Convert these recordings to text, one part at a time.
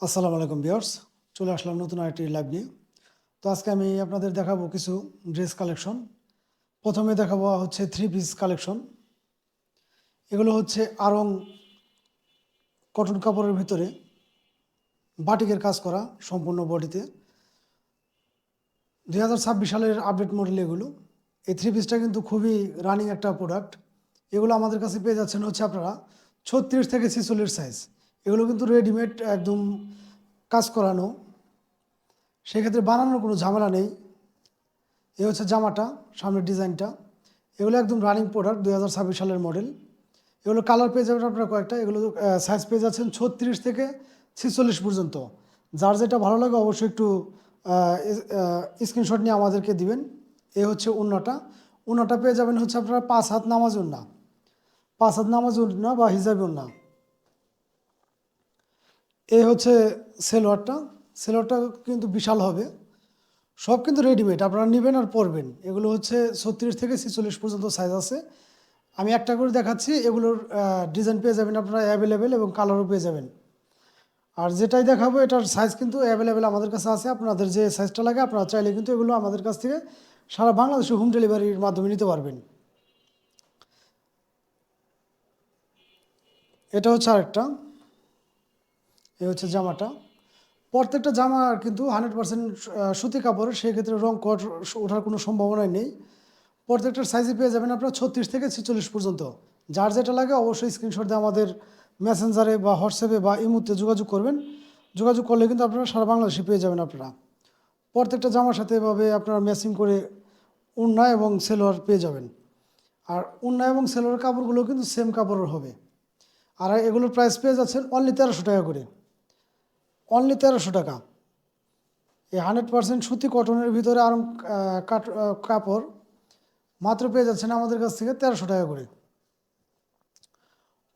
আসসালামু আলাইকুম বিয়ার্স চলে আসলাম নতুন আরেকটি লাইভ নিয়ে। তো আজকে আমি আপনাদের দেখাবো কিছু ড্রেস কালেকশন প্রথমে দেখাবো হচ্ছে থ্রি পিস কালেকশন এগুলো হচ্ছে আরং কটন কাপড়ের ভিতরে বাটিকের কাজ করা সম্পূর্ণ বডিতে। দুই হাজার ছাব্বিশ সালের আপডেট মডেল এগুলো। এই থ্রি পিসটা কিন্তু খুবই রানিং একটা প্রোডাক্ট এগুলো আমাদের কাছে পেয়ে যাচ্ছেন হচ্ছে আপনারা ছত্রিশ থেকে ছেচল্লিশ সাইজ এগুলো কিন্তু রেডিমেড একদম কাজ করানো। সেক্ষেত্রে বানানোর কোনো ঝামেলা নেই। এ হচ্ছে জামাটা, সামনের ডিজাইনটা। এগুলো একদম রানিং প্রোডাক্ট দুই হাজার ছাব্বিশ সালের মডেল এগুলো কালার পেয়ে যাবেন আপনারা কয়েকটা। এগুলো সাইজ পেয়ে যাচ্ছেন ছত্রিশ থেকে ছেচল্লিশ পর্যন্ত। যার যেটা ভালো লাগে অবশ্যই একটু স্ক্রিনশট নিয়ে আমাদেরকে দিবেন। এ হচ্ছে উন্নাটা। উন্নাটা পেয়ে যাবেন হচ্ছে আপনারা পাঁচ হাত নামাজ উন্না। পাঁচ হাত নামাজ উন্না বা হিজাবি উন্না। এই হচ্ছে সেলোয়ারটা। সেলোয়ারটা কিন্তু বিশাল হবে। সব কিন্তু রেডিমেড আপনারা নেবেন আর পরবেন। এগুলো হচ্ছে ছত্রিশ থেকে ছেচল্লিশ পর্যন্ত সাইজ আছে। আমি একটা করে দেখাচ্ছি। এগুলোর ডিজাইন পেয়ে যাবেন আপনারা অ্যাভেলেবেল এবং কালারও পেয়ে যাবেন। আর যেটাই দেখাবো, এটার সাইজ কিন্তু অ্যাভেলেবেল আমাদের কাছে আছে। আপনাদের যে সাইজটা লাগে, আপনারা চাইলে কিন্তু এগুলো আমাদের কাছ থেকে সারা বাংলাদেশে হোম ডেলিভারির মাধ্যমে নিতে পারবেন। এটা হচ্ছে আরেকটা। এই হচ্ছে জামাটা। প্রত্যেকটা জামা কিন্তু হান্ড্রেড পার্সেন্ট সুতি কাপড়ের, সেই ক্ষেত্রে রং কট ওঠার কোনো সম্ভাবনাই নেই। প্রত্যেকটার সাইজে পেয়ে যাবেন আপনার ছত্রিশ থেকে ছেচল্লিশ পর্যন্ত। যার যেটা লাগে অবশ্যই স্ক্রিনশট দিয়ে আমাদের মেসেঞ্জারে বা হোয়াটসঅ্যাপে বা ইমুতে যোগাযোগ করবেন। যোগাযোগ করলে কিন্তু আপনারা সারা বাংলাদেশে পেয়ে যাবেন আপনারা। প্রত্যেকটা জামার সাথে এভাবে আপনারা ম্যাচিং করে উন্না এবং সেলোয়ার পেয়ে যাবেন। আর উন্না এবং সেলোয়ার কাপড়গুলো কিন্তু সেম কাপড়ের হবে। আর এগুলোর প্রাইস পেয়ে যাচ্ছেন অনলি তেরোশো টাকা করে। অনলি তেরোশো টাকা। এই হান্ড্রেড পার্সেন্ট সুতি কটনের ভিতরে আরম কাট কাপড় মাত্র পেয়ে যাচ্ছেন আমাদের কাছ থেকে তেরোশো টাকা করে।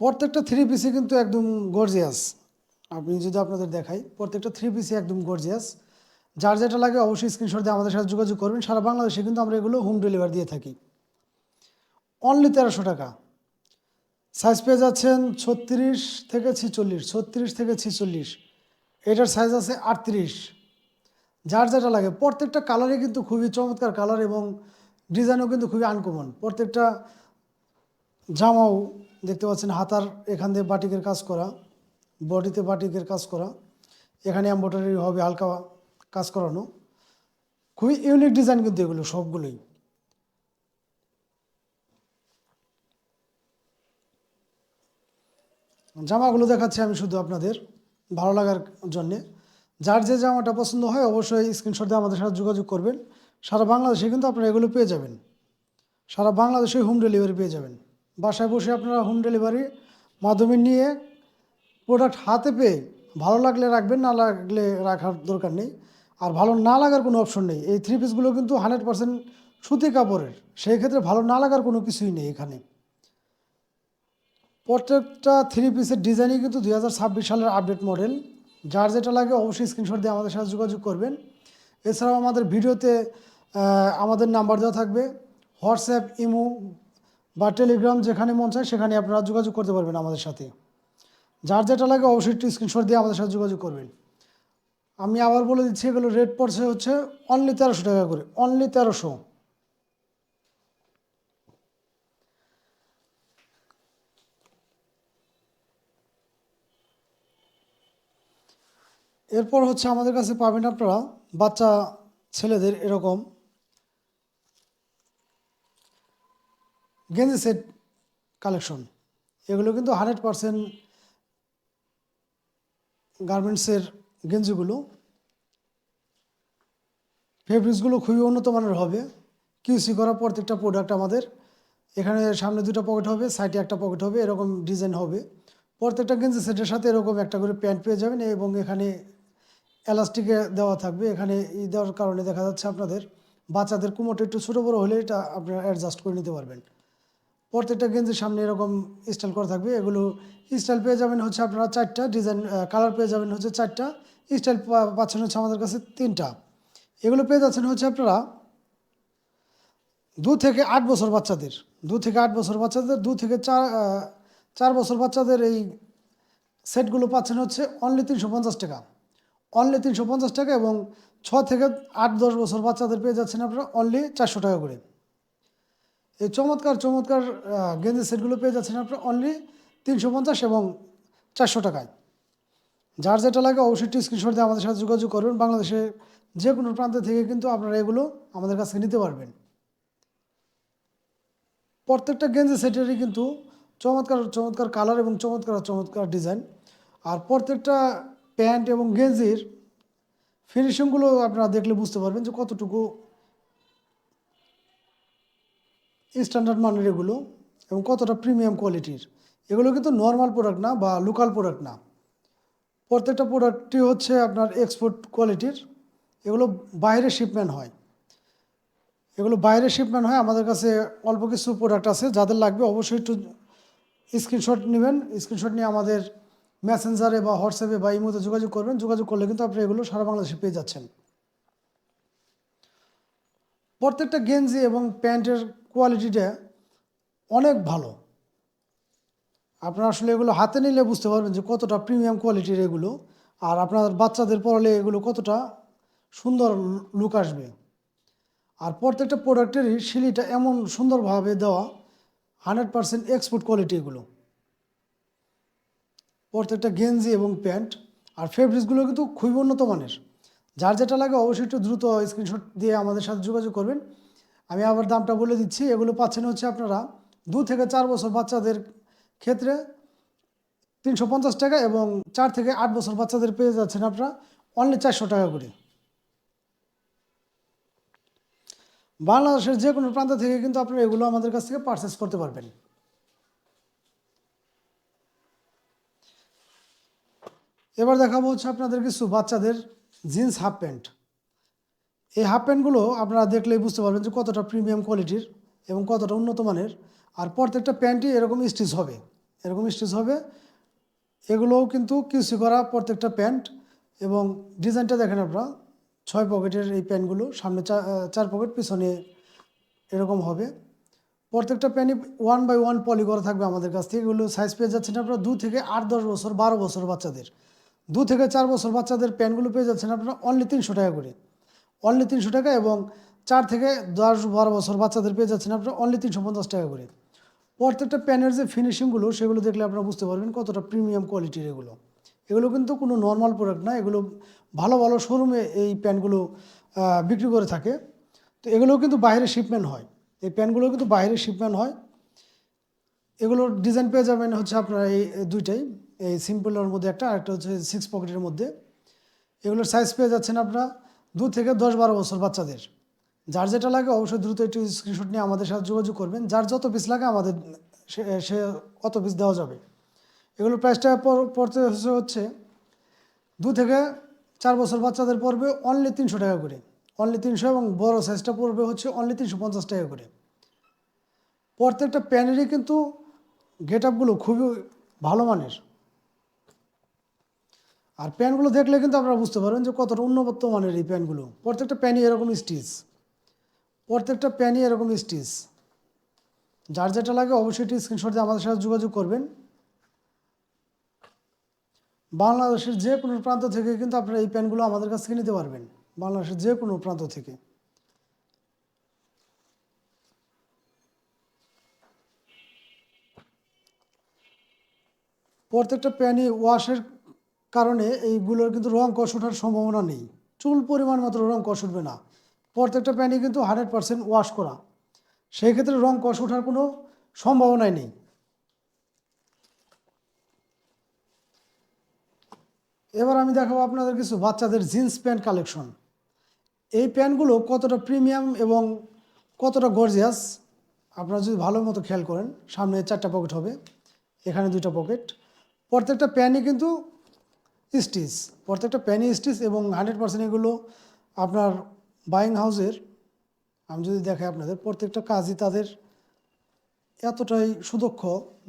প্রত্যেকটা থ্রি পিসি কিন্তু একদম গর্জিয়াস আপনি যদি আপনাদের দেখাই, প্রত্যেকটা থ্রি পিসি একদম গর্জিয়াস যার যেটা লাগে অবশ্যই স্ক্রিনশট দিয়ে আমাদের সাথে যোগাযোগ করবেন। সারা বাংলাদেশে কিন্তু আমরা এগুলো হোম ডেলিভারি দিয়ে থাকি। অনলি তেরোশো টাকা। সাইজ পেয়ে যাচ্ছেন ছত্রিশ থেকে ছিচল্লিশ, ছত্রিশ থেকে ছিচল্লিশ। এটার সাইজ আছে আটত্রিশ। যার যেটা লাগে, প্রত্যেকটা কালারই কিন্তু খুবই চমৎকার কালার এবং ডিজাইনও কিন্তু খুবই আনকমন প্রত্যেকটা জামাও দেখতে পাচ্ছেন, হাতার এখান দিয়ে বাটিকের কাজ করা, বডিতে বাটিকের কাজ করা, এখানে এম্ব্রয়ডারি হবে, হালকা কাজ করানো। খুবই ইউনিক ডিজাইন কিন্তু এগুলো সবগুলোই। জামাগুলো দেখাচ্ছি আমি শুধু আপনাদের। ভালো লাগার জন্যে। যার যে জামাটা পছন্দ হয় অবশ্যই স্ক্রিনশট দিয়ে আমাদের সাথে যোগাযোগ করবেন। সারা বাংলাদেশে কিন্তু আপনারা এগুলো পেয়ে যাবেন। সারা বাংলাদেশে হোম ডেলিভারি পেয়ে যাবেন। বাসায় বসে আপনারা হোম ডেলিভারি মাধ্যমে নিয়ে প্রোডাক্ট হাতে পেয়ে ভালো লাগলে রাখবেন, না লাগলে রাখার দরকার নেই। আর ভালো না লাগার কোনো অপশন নেই। এই থ্রি পিসগুলো কিন্তু হান্ড্রেড পার্সেন্ট সুতি কাপড়ের। সেই ক্ষেত্রে ভালো না লাগার কোনো কিছুই নেই এখানে। প্রত্যেকটা থ্রি পিসের ডিজাইনই কিন্তু দু হাজার ছাব্বিশ সালের আপডেট মডেল যার যেটা লাগে অবশ্যই স্ক্রিনশট দিয়ে আমাদের সাথে যোগাযোগ করবেন। এছাড়াও আমাদের ভিডিওতে আমাদের নাম্বার দেওয়া থাকবে। হোয়াটসঅ্যাপ ইমো বা টেলিগ্রাম যেখানে মন চায় সেখানে আপনারা যোগাযোগ করতে পারবেন আমাদের সাথে। যার যেটা লাগে অবশ্যই একটু স্ক্রিনশট দিয়ে আমাদের সাথে যোগাযোগ করবেন। আমি আবার বলে দিচ্ছি, এগুলো রেট পড়ছে হচ্ছে অনলি তেরোশো টাকা করে। অনলি তেরোশো। এরপর হচ্ছে আমাদের কাছে পাবেন আপনারা বাচ্চা ছেলেদের এরকম গেঞ্জি সেট কালেকশন। এগুলো কিন্তু হান্ড্রেড পারসেন্ট গার্মেন্টসের গেঞ্জিগুলো। ফেব্রিক্সগুলো খুবই উন্নত মানের হবে। কিউসি করা প্রত্যেকটা প্রোডাক্ট আমাদের। এখানে সামনে দুটো পকেট হবে সাইডে একটা পকেট হবে, এরকম ডিজাইন হবে। প্রত্যেকটা গেঞ্জি সেটের সাথে এরকম একটা করে প্যান্ট পেয়ে যাবেন এবং এখানে এলাস্টিকে দেওয়া থাকবে। এখানে ই দেওয়ার কারণে দেখা যাচ্ছে আপনাদের বাচ্চাদের কুমোটা একটু ছোটো বড়ো হলে এটা আপনারা অ্যাডজাস্ট করে নিতে পারবেন। প্রত্যেকটা গেঞ্জির সামনে এরকম স্টাইল করা থাকবে। এগুলো স্টাইল পেয়ে যাবেন হচ্ছে আপনারা চারটা ডিজাইন কালার পেয়ে যাবেন হচ্ছে চারটা। স্টাইল পাচ্ছেন হচ্ছে আমাদের কাছে তিনটা। এগুলো পেয়ে যাচ্ছেন হচ্ছে আপনারা দু থেকে আট বছর বাচ্চাদের। দু থেকে আট বছর বাচ্চাদের, দু থেকে চার চার বছর বাচ্চাদের এই সেটগুলো পাচ্ছেন হচ্ছে অনলি তিনশো পঞ্চাশ টাকা। অনলি তিনশো পঞ্চাশ টাকা এবং ছ থেকে আট দশ বছর বাচ্চাদের পেয়ে যাচ্ছেন আপনারা অনলি চারশো টাকা করে। এই চমৎকার চমৎকার গেঞ্জি সেটগুলো পেয়ে যাচ্ছেন আপনারা অনলি তিনশো পঞ্চাশ এবং চারশো টাকায়। যার যেটা লাগে অবশ্যই একটি স্ক্রিনশট দিয়ে আমাদের সাথে যোগাযোগ করবেন বাংলাদেশের যে কোনো প্রান্ত থেকে কিন্তু আপনারা এগুলো আমাদের কাছ নিতে পারবেন। প্রত্যেকটা গেঞ্জি সেটেরই কিন্তু চমৎকার চমৎকার কালার এবং চমৎকার চমৎকার ডিজাইন আর প্রত্যেকটা প্যান্ট এবং গেঞ্জির ফিনিশিংগুলো আপনারা দেখলে বুঝতে পারবেন যে কতটুকু স্ট্যান্ডার্ড মানের এগুলো এবং কতটা প্রিমিয়াম কোয়ালিটির এগুলো কিন্তু নর্মাল প্রোডাক্ট না বা লোকাল প্রোডাক্ট না। প্রত্যেকটা প্রোডাক্টই হচ্ছে আপনার এক্সপোর্ট কোয়ালিটির এগুলো বাইরে শিপমেন্ট হয়। এগুলো বাইরে শিপমেন্ট হয়, আমাদের কাছে অল্প কিছু প্রোডাক্ট আছে, যাদের লাগবে অবশ্যই একটু স্ক্রিনশট নেবেন। স্ক্রিনশট নিয়ে আমাদের মেসেঞ্জারে বা হোয়াটসঅ্যাপে বা ইমোতে যোগাযোগ করবেন, যোগাযোগ করলে কিন্তু আপনি এগুলো সারা বাংলাদেশে পেয়ে যাচ্ছেন। প্রত্যেকটা গেঞ্জি এবং প্যান্টের কোয়ালিটিটা অনেক ভালো। আপনারা আসলে এগুলো হাতে নিলে বুঝতে পারবেন যে কতটা প্রিমিয়াম কোয়ালিটির এগুলো, আর আপনার বাচ্চাদের পরলে এগুলো কতটা সুন্দর লুক আসবে। আর প্রত্যেকটা প্রোডাক্টেরই শিলিটা এমন সুন্দরভাবে দেওয়া হান্ড্রেড পারসেন্ট এক্সপোর্ট কোয়ালিটি এগুলো। প্রত্যেকটা গেঞ্জি এবং প্যান্ট আর ফেব্রিক্সগুলো কিন্তু খুবই উন্নত মানের। যার যেটা লাগে অবশ্যই একটু দ্রুত স্ক্রিনশট দিয়ে আমাদের সাথে যোগাযোগ করবেন। আমি আবার দামটা বলে দিচ্ছি, এগুলো পাচ্ছেন হচ্ছে আপনারা দু থেকে চার বছর বাচ্চাদের ক্ষেত্রে তিনশো পঞ্চাশ টাকা এবং চার থেকে আট বছর বাচ্চাদের পেয়ে যাচ্ছেন আপনারা অনলি চারশো টাকা করে। বাংলাদেশের যে কোনো প্রান্ত থেকে কিন্তু আপনারা এগুলো আমাদের কাছ থেকে পারচেস করতে পারবেন। এবার দেখাবো হচ্ছে আপনাদের কিছু বাচ্চাদের জিন্স হাফ প্যান্ট। এই হাফ প্যান্টগুলো আপনারা দেখলেই বুঝতে পারবেন যে কতটা প্রিমিয়াম কোয়ালিটির এবং কতটা উন্নত মানের। আর প্রত্যেকটা প্যান্টই এরকম স্টিচ হবে, এরকম স্টিচ হবে। এগুলোও কিন্তু কিউসি করা প্রত্যেকটা প্যান্ট এবং ডিজাইনটা দেখেন আপনারা, ছয় পকেটের এই প্যান্টগুলো, সামনে চার পকেট, পিছনে এরকম হবে। প্রত্যেকটা প্যান্টই ওয়ান বাই ওয়ান পলি করা থাকবে আমাদের কাছ থেকে। এগুলো সাইজ পেয়ে যাচ্ছেন আপনারা দু থেকে আট, দশ বছর, বারো বছর বাচ্চাদের। দু থেকে চার বছর বাচ্চাদের প্যান্টগুলো পেয়ে যাচ্ছেন আপনারা অনলি তিনশো টাকা করে। অনলি তিনশো টাকা এবং চার থেকে দশ বারো বছর বাচ্চাদের পেয়ে যাচ্ছেন আপনারা অনলি তিনশো পঞ্চাশ টাকা করে। প্রত্যেকটা প্যানের যে ফিনিশিংগুলো সেগুলো দেখলে আপনারা বুঝতে পারবেন কতটা প্রিমিয়াম কোয়ালিটির এগুলো। এগুলো কিন্তু কোনো নর্মাল প্রোডাক্ট না, এগুলো ভালো ভালো শোরুমে এই প্যান্টগুলো বিক্রি করে থাকে। তো এগুলো কিন্তু বাইরে শিপমেন্ট হয়। এই প্যান্টগুলো কিন্তু বাইরে শিপমেন্ট হয়। এগুলোর ডিজাইন পেয়ে যাবেন হচ্ছে আপনার এই দুইটাই। এই সিম্পলের মধ্যে একটা আর একটা হচ্ছে সিক্স পকেটের মধ্যে। এগুলোর সাইজ পেয়ে যাচ্ছেন আপনারা দু থেকে দশ বারো বছর বাচ্চাদের। যার যেটা লাগে অবশ্যই দ্রুত একটু স্ক্রিনশট নিয়ে আমাদের সাথে যোগাযোগ করবেন। যার যত পিস লাগে আমাদের, সে অত পিস দেওয়া যাবে। এগুলোর প্রাইসটা পর- পড়তে হচ্ছে দু থেকে চার বছর বাচ্চাদের পড়বে অনলি তিনশো টাকা করে। অনলি তিনশো এবং বড় সাইজটা পড়বে হচ্ছে অনলি তিনশো পঞ্চাশ টাকা করে। প্রত্যেকটা প্যানেরই কিন্তু গেট আপগুলো খুবই ভালো মানের। আর প্যান্টগুলো দেখলে কিন্তু আপনারা বুঝতে পারবেন যে কতটা উন্নত মানের এই প্যান্টগুলো প্রত্যেকটা প্যানই এরকম স্টিচ। প্রত্যেকটা প্যানই এরকম স্টিচ। যার যেটা লাগে অবশ্যই একটি স্ক্রিনশট দিয়ে আমাদের সাথে যোগাযোগ করবেন। বাংলাদেশের যে কোনো প্রান্ত থেকে কিন্তু আপনারা এই প্যান্টগুলো আমাদের কাছ থেকে নিতে পারবেন। বাংলাদেশের যে কোনো প্রান্ত থেকে। প্রত্যেকটা প্যানই ওয়াশের কারণে এইগুলোর কিন্তু রং কষ ওঠার সম্ভাবনা নেই। চুল পরিমাণ মাত্র রং কষ উঠবে না। প্রত্যেকটা প্যানই কিন্তু হান্ড্রেড পারসেন্ট ওয়াশ করা। সেই ক্ষেত্রে রং কষ ওঠার কোনো সম্ভাবনাই নেই। এবার আমি দেখাবো আপনাদের কিছু বাচ্চাদের জিন্স প্যান্ট কালেকশন। এই প্যান্টগুলো কতটা প্রিমিয়াম এবং কতটা গর্জিয়াস, আপনারা যদি ভালো মতো খেয়াল করেন, সামনে চারটা পকেট হবে, এখানে দুইটা পকেট। প্রত্যেকটা প্যানই কিন্তু স্টিচ, প্রত্যেকটা প্যানি স্টিচ এবং হান্ড্রেড পার্সেন্ট এগুলো আপনার বাইং হাউসের আমি যদি দেখাই আপনাদের, প্রত্যেকটা কাজই তাদের এতটাই সুদক্ষ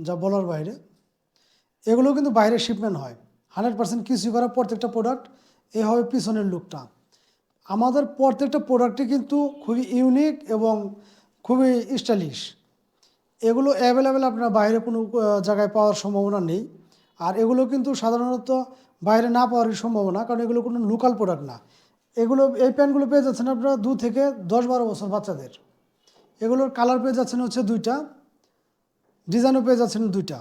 যা বলার বাইরে। এগুলো কিন্তু বাইরে শিপমেন্ট হয়। হান্ড্রেড পার্সেন্ট কিসি করা প্রত্যেকটা প্রোডাক্ট এ হবে পিছনের লুকটা আমাদের প্রত্যেকটা প্রোডাক্টই কিন্তু খুবই ইউনিক এবং খুবই স্টাইলিশ এগুলো অ্যাভেলেবেল আপনার বাইরে কোনো জায়গায় পাওয়ার সম্ভাবনা নেই। আর এগুলো কিন্তু সাধারণত বাইরে না পাওয়ারই সম্ভাবনা, কারণ এগুলো কোনো লোকাল প্রোডাক্ট না। এগুলো, এই প্যান্টগুলো পেয়ে যাচ্ছেন আপনারা দু থেকে দশ বারো বছর বাচ্চাদের। এগুলোর কালার পেয়ে যাচ্ছেন হচ্ছে দুইটা ডিজাইনও পেয়ে যাচ্ছেন দুইটা।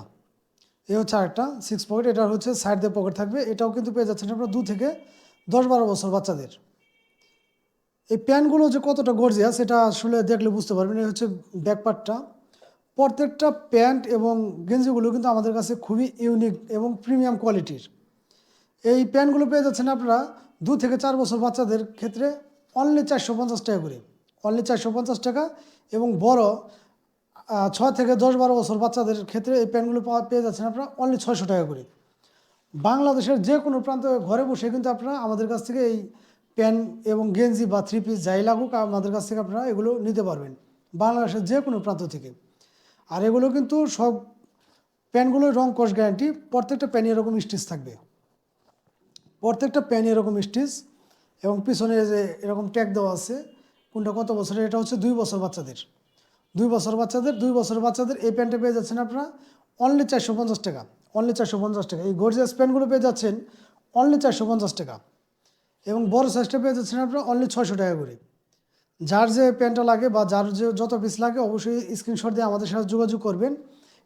এ হচ্ছে আরেকটা সিক্স পকেট এটা হচ্ছে সাইড দিয়ে পকেট থাকবে, এটাও কিন্তু পেয়ে যাচ্ছেন আপনারা দু থেকে দশ বারো বছর বাচ্চাদের। এই প্যান্টগুলো যে কতটা গর্জিয়াস সেটা আসলে দেখলে বুঝতে পারবেন, এই হচ্ছে ব্যাকপার্টটা প্রত্যেকটা প্যান্ট এবং গেঞ্জিগুলো কিন্তু আমাদের কাছে খুবই ইউনিক এবং প্রিমিয়াম কোয়ালিটির এই প্যান্টগুলো পেয়ে যাচ্ছেন আপনারা দু থেকে চার বছর বাচ্চাদের ক্ষেত্রে অনলি চারশো পঞ্চাশ টাকা করে। অনলি চারশো পঞ্চাশ টাকা এবং বড় ছয় থেকে দশ বারো বছর বাচ্চাদের ক্ষেত্রে এই প্যান্টগুলো পাওয়া, পেয়ে যাচ্ছেন আপনারা অনলি ছয়শো টাকা করে। বাংলাদেশের যে কোনো প্রান্তে ঘরে বসে কিন্তু আপনারা আমাদের কাছ থেকে এই প্যান্ট এবং গেঞ্জি বা থ্রি পিস যাই লাগুক, আমাদের কাছ থেকে আপনারা এগুলো নিতে পারবেন বাংলাদেশের যে কোনো প্রান্ত থেকে। আর এগুলো কিন্তু সব প্যান্টগুলোর রং কস গ্যারান্টি প্রত্যেকটা প্যান্ট এরকম স্টিচ থাকবে। প্রত্যেকটা প্যান্ট এরকম স্টিচ এবং পিছনে যে এরকম ট্যাগ দেওয়া আছে, কোনটা কত বছরের, এটা হচ্ছে দুই বছর বাচ্চাদের। দুই বছর বাচ্চাদের, দুই বছর বাচ্চাদের এই প্যান্টটা পেয়ে যাচ্ছেন আপনারা অনলি চারশো পঞ্চাশ টাকা অনলি চারশো পঞ্চাশ টাকা। এই গর্জিয়াস প্যান্টগুলো পেয়ে যাচ্ছেন অনলি চারশো পঞ্চাশ টাকা এবং বড় সাইজটা পেয়ে যাচ্ছেন আপনারা অনলি ছয়শো টাকা করে। যার যে প্যান্টটা লাগে বা যার যে যত পিস লাগে অবশ্যই স্ক্রিনশট দিয়ে আমাদের সাথে যোগাযোগ করবেন।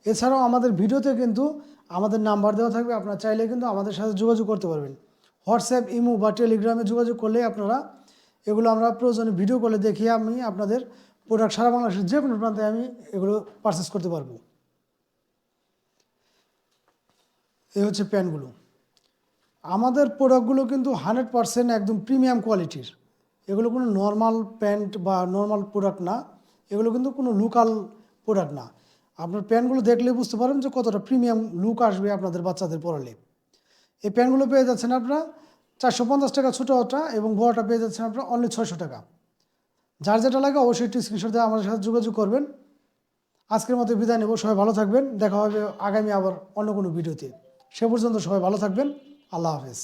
এছাড়াও আমাদের ভিডিওতে কিন্তু আমাদের নাম্বার দেওয়া থাকবে, আপনারা চাইলে কিন্তু আমাদের সাথে যোগাযোগ করতে পারবেন। হোয়াটসঅ্যাপ, ইমো বা টেলিগ্রামে যোগাযোগ করলে আপনারা এগুলো আমরা প্রয়োজনে ভিডিও কলে দেখিয়ে আমি আপনাদের প্রোডাক্ট সারা বাংলাদেশের যে কোনো প্রান্তে আমি এগুলো পারচেস করতে পারব। এই হচ্ছে প্যান্টগুলো আমাদের প্রোডাক্টগুলো কিন্তু হান্ড্রেড পারসেন্ট একদম প্রিমিয়াম কোয়ালিটির এগুলো কোনো নর্মাল প্যান্ট বা নর্মাল প্রোডাক্ট না। এগুলো কিন্তু কোনো লোকাল প্রোডাক্ট না। আপনার প্যান্টগুলো দেখলে বুঝতে পারবেন যে কতটা প্রিমিয়াম লুক আসবে আপনাদের বাচ্চাদের পরালে এই প্যান্টগুলো পেয়ে যাচ্ছেন আপনারা চারশো পঞ্চাশ টাকা ছোটো ওটা এবং বড়টা পেয়ে যাচ্ছেন আপনারা অনলি ছয়শো টাকা। যার যেটা লাগে অবশ্যই একটু স্ক্রিনশট দিয়ে আমাদের সাথে যোগাযোগ করবেন। আজকের মতো বিদায় নেব, সবাই ভালো থাকবেন। দেখা হবে আগামী আবার অন্য কোনো ভিডিওতে। সে পর্যন্ত সবাই ভালো থাকবেন। আল্লাহ হাফেজ।